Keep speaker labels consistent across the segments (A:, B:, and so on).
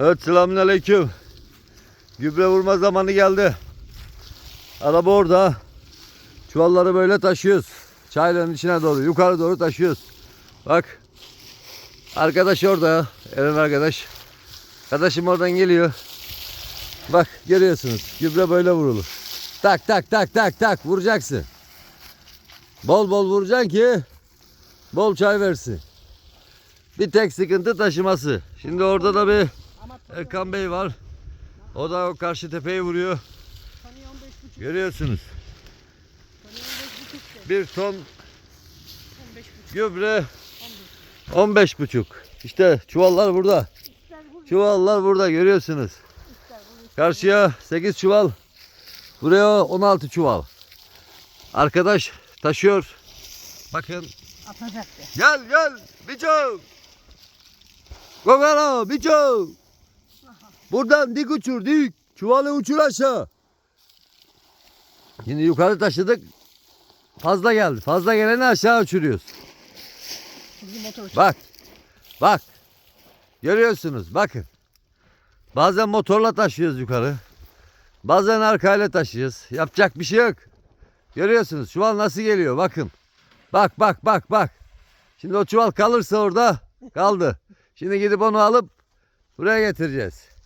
A: Evet selamünaleyküm. Gübre vurma zamanı geldi. Araba orada. Çuvalları böyle taşıyoruz. Çayların içine doğru, yukarı doğru taşıyoruz. Bak. Arkadaş orada. Eren arkadaş. Arkadaşım oradan geliyor. Bak görüyorsunuz. Gübre böyle vurulur. Tak tak tak tak tak vuracaksın. Bol bol vuracaksın ki bol çay versin. Bir tek sıkıntı taşıması. Şimdi orada da bir Erkan Bey var. O da o karşı tepeyi vuruyor.
B: tanıyor 15 buçuk.
A: Görüyorsunuz.
B: Tanıyor 15 buçuk de.
A: Bir ton
B: 15 buçuk.
A: gübre 15 buçuk. İşte çuvallar burada. Çuvallar burada görüyorsunuz. Karşıya 8 çuval. Buraya 16 çuval. Arkadaş taşıyor. Bakın.
B: Atacak.
A: Gel gel. Biço. Gogara biço. Buradan dik uçur dik. Çuvalı uçur aşağı. Şimdi yukarı taşıdık. Fazla geldi. Fazla geleni aşağı uçuruyoruz. Bak. Bak. Görüyorsunuz bakın. Bazen motorla taşıyoruz yukarı. Bazen arkayla taşıyoruz. Yapacak bir şey yok. Görüyorsunuz çuval nasıl geliyor bakın. Bak bak bak bak. Şimdi o çuval kalırsa orada kaldı. Şimdi gidip onu alıp buraya getireceğiz.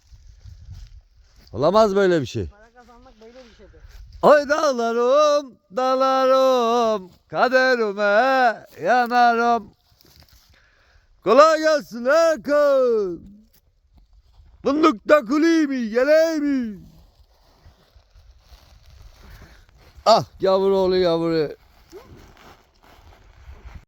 A: Olamaz böyle bir şey.
B: Para kazanmak böyle bir şeydir.
A: Oy dağlarım, dağlarım, kaderime yanarım. Kolay gelsin Hakan. Fındıkta kuli mi, geleyim mi? Ah yavru oğlu yavru.